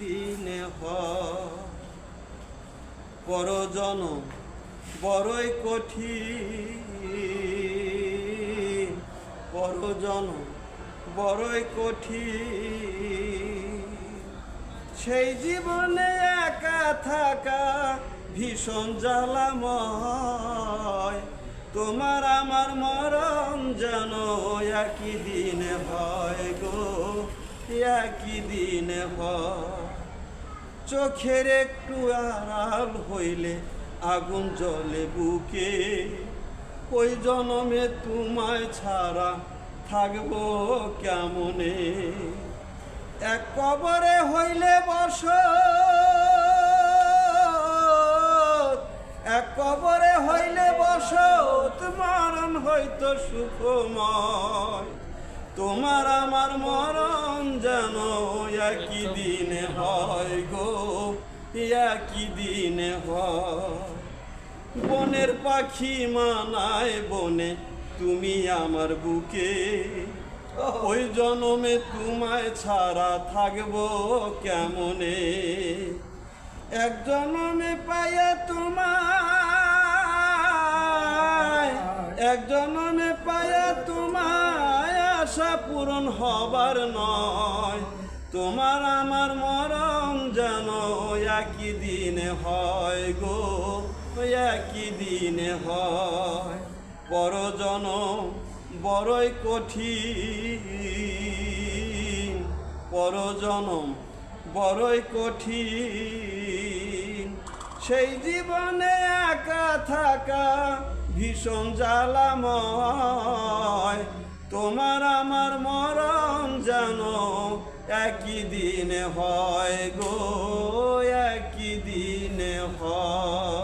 দিনে পরজন বড়ই কঠিন। পরজন বড়ই কঠিন। সেই জীবনে একা থাকা ভীষণ জ্বালাময়। তোমার আমার মরণ যেন একই দিনে হয় গো। একই দিন চোখের একটু আড়াল হইলে আগুন জ্বলে বুকে। ওই জনমে তোমায় ছাড়া থাকব কেমনে? এক কবরে হইলে বস এক কবরে হইলে বস মরণ হইতো সুখময়। তোমার আমার যেন একই দিন হয় গো, একই দিন হয়। বনের পাখি মানায় বনে, তুমি আমার বুকে। ওই জনমে তোমায় ছাড়া থাকব কেমনে? এক জনমে পাইয়া তোমায়, এক জনমে পাইয়া তোমায়, আশা পূরণ হবার নয়। তোমার আমার মরণ যেন একই দিনে হয় গো, একই দিনে হয়। পরজন বড়ই কঠিন, পরজনম বড়ই কঠিন। সেই জীবনে একা থাকা ভীষণ জ্বালাময়, তোমার আমার মরণ যেন একই দিন হয় গো একই দিন হয়।